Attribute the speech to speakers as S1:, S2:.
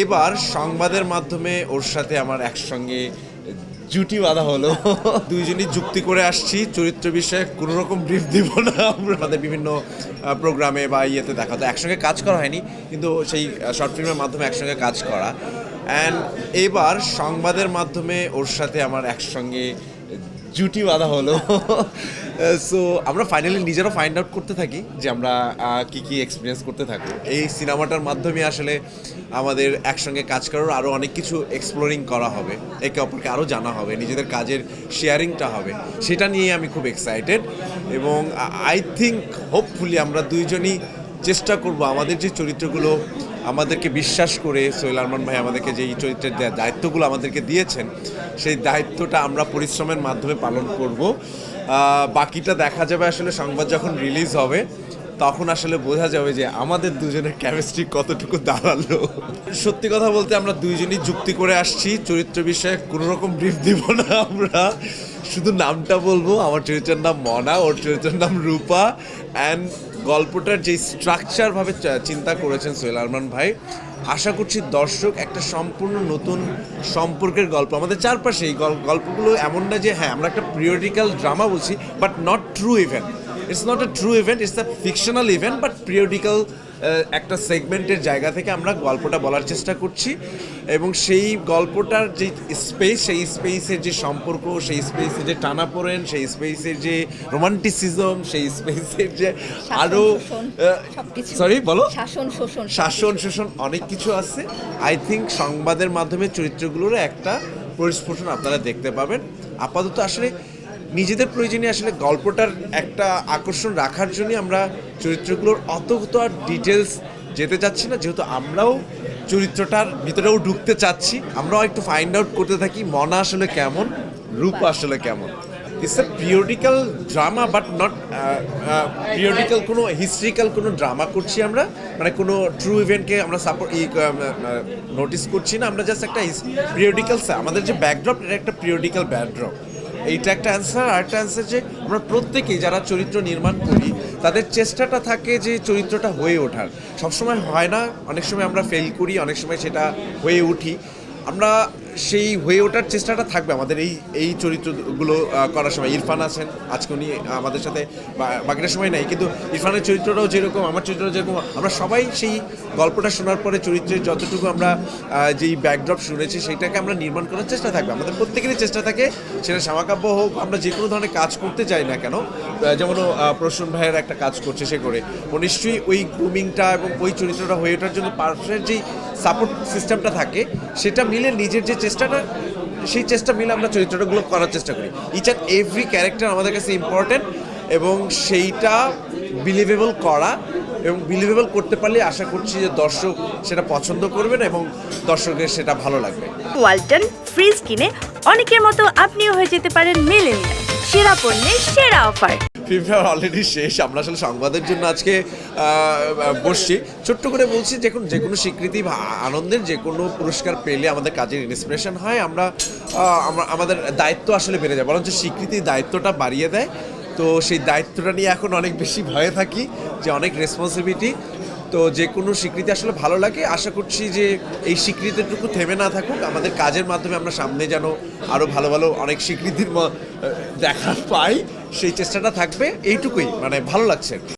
S1: এবার সংবাদের মাধ্যমে ওর সাথে আমার একসঙ্গে জুটি বাঁধা হলো। দুইজনই যুক্তি করে আসছি। চরিত্র বিষয়ে কোনো রকম ব্রিফ দিব না। আমরা বিভিন্ন প্রোগ্রামে বা ইয়েতে দেখা তো একসঙ্গে কাজ করা হয়নি, কিন্তু সেই শর্ট ফিল্মের মাধ্যমে একসঙ্গে কাজ করা। অ্যান্ড এবার সংবাদের মাধ্যমে ওর সাথে আমার একসঙ্গে জুটি বাঁধা হলো। সো আমরা ফাইনালি নিজেরাও ফাইন্ড আউট করতে থাকি যে আমরা আহ, কি কি এক্সপিরিয়েন্স করতে থাকব। এই সিনেমাটার মাধ্যমে আসলে আমাদের একসঙ্গে কাজ করার আরও অনেক কিছু এক্সপ্লোরিং করা হবে। একে অপরকে আরও জানা হবে নিজেদের কাজের শেয়ারিংটা হবে। সেটা নিয়ে আমি খুব এক্সাইটেড এবং আই থিঙ্ক হোপফুলি আমরা দুইজনই চেষ্টা করব আমাদের যে চরিত্রগুলো আমাদেরকে বিশ্বাস করে সোহেল আরমান ভাই আমাদেরকে যে এই চরিত্রের দায়িত্বগুলো আমাদেরকে দিয়েছেন সেই দায়িত্বটা আমরা পরিশ্রমের মাধ্যমে পালন করব। বাকিটা দেখা যাবে আসলে সংবাদ যখন রিলিজ হবে, তখন আসলে বোঝা যাবে যে আমাদের দুজনের কেমিস্ট্রি কতটুকু দাঁড়াল। সত্যি কথা বলতে আমরা দুইজনই যুক্তি করে আসছি, চরিত্র বিষয়ে কোনো রকম ব্রিফ দিব না আমরা। শুধু নামটা বলব, আমার চরিত্রের নাম মনা, ওর চরিত্রের নাম রূপা অ্যান্ড গল্পটার যে স্ট্রাকচারভাবে চিন্তা করেছেন সোহেল আরমান ভাই, আশা করছি দর্শক একটা সম্পূর্ণ নতুন সম্পর্কের গল্প, আমাদের চারপাশে এই গল- গল্পগুলো এমন না যে হ্যাঁ আমরা একটা পিরিয়ডিক্যাল ড্রামা বলছি but not true event it's not a true event it's the fictional event but periodical একটা সেগমেন্টের জায়গা থেকে আমরা গল্পটা বলার চেষ্টা করছি এবং সেই গল্পটার যে স্পেস সেই স্পেসের যে সম্পর্ক সেই স্পেসের যে টানাপোড়েন সেই স্পেসের যে রোমান্টিসিজম সেই স্পেসের যে আরও সরি বলো।
S2: শাসন শোষণ।
S1: শাসন শোষণ অনেক কিছু আছে। আই থিঙ্ক সংবাদের মাধ্যমে চরিত্রগুলোর একটা পরিস্ফুটন আপনারা দেখতে পাবেন। আপাতত আসলে নিজেদের প্রয়োজনে আসলে গল্পটার একটা আকর্ষণ রাখার জন্য আমরা চরিত্রগুলোর অত আর ডিটেলস যেতে চাচ্ছি না। যেহেতু আমরাও চরিত্রটার ভিতরেও ঢুকতে চাচ্ছি, আমরাও একটু ফাইন্ড আউট করতে থাকি মনা আসলে কেমন, রূপ আসলে কেমন। It's a periodical drama but not periodical কোনো হিস্ট্রিক্যাল কোনো ড্রামা করছি আমরা। মানে কোনো ট্রু ইভেন্টকে আমরা সাপোর্ট নোটিস করছি না। আমরা জাস্ট একটা পিরিয়ডিক্যাল আমাদের যে ব্যাকড্রপ এটা একটা পিরিয়ডিক্যাল ব্যাকড্রপ এইটা একটা অ্যান্সার আর একটা অ্যান্সার যে আমরা প্রত্যেকেই যারা চরিত্র নির্মাণ করি, তাদের চেষ্টাটা থাকে যে চরিত্রটা হয়ে ওঠার। সবসময় হয় না, অনেক সময় আমরা ফেল করি, অনেক সময় সেটা হয়ে উঠি। আমরা সেই হয়ে ওঠার চেষ্টাটা থাকবে আমাদের এই এই চরিত্রগুলো করার সময়। ইরফান আছেন, আজকে উনি আমাদের সাথে বাকিটা সময় নাই, কিন্তু ইরফানের চরিত্রটাও যেরকম, আমার চরিত্রটাও যেরকম, আমরা সবাই সেই গল্পটা শোনার পরে চরিত্রের যতটুকু আমরা যেই ব্যাকড্রপ শুনেছি সেটাকে আমরা নির্মাণ করার চেষ্টা থাকবে। আমাদের প্রত্যেকেরই চেষ্টা থাকে, সেটা সামাকাব্য হোক, আমরা যে কোনো ধরনের কাজ করতে চাই না কেন যেমন প্রসূন ভাইয়ের একটা কাজ করছে সে করে, ও নিশ্চয়ই ওই গ্রুমিংটা এবং ওই চরিত্রটা হয়ে ওঠার জন্য পার্শ্বের যেই সাপোর্ট সিস্টেমটা থাকে, সেটা মিলে নিজের যে চেষ্টাটা, সেই চেষ্টা মিলে আমরা চরিত্রটাগুলো করার চেষ্টা করি। ইচ অ্যান্ড এভরি ক্যারেক্টার আমাদের কাছে ইম্পর্টেন্ট এবং সেইটা বিলিভেবল করা এবং বিলিভেবল করতে পারলে আশা করছি যে দর্শক সেটা পছন্দ করবেন এবং দর্শকের সেটা ভালো লাগবে।
S3: ওয়ালটন ফ্রিজ কিনে অনেকের মতো আপনিও হয়ে যেতে পারেন মেলেনিয়া সেরা পণ্যের সেরা অফার।
S1: ফিফার অলরেডি শেষ। আমরা আসলে সংবাদের জন্য আজকে বসছি। ছোট্ট করে বলছি, যে কোনো যে কোনো স্বীকৃতি বা আনন্দের যে কোনো পুরস্কার পেলে আমাদের কাজের ইন্সপিরেশন হয়। আমরা আমরা- আমাদের দায়িত্ব আসলে বেড়ে যায়। বরঞ্চ স্বীকৃতির দায়িত্বটা বাড়িয়ে দেয়। তো সেই দায়িত্বটা নিয়ে এখন অনেক বেশি ভয়ে থাকি, যে অনেক রেসপন্সিবিলিটি তো যে কোনো স্বীকৃতি আসলে ভালো লাগে। আশা করছি যে এই স্বীকৃতিটুকু থেমে না থাকুক। আমাদের কাজের মাধ্যমে আমরা সামনে যেন আরও ভালো ভালো অনেক স্বীকৃতির দেখা পাই। সেই চেষ্টাটা থাকবে। এইটুকুই। মানে ভালো লাগছে আর কি।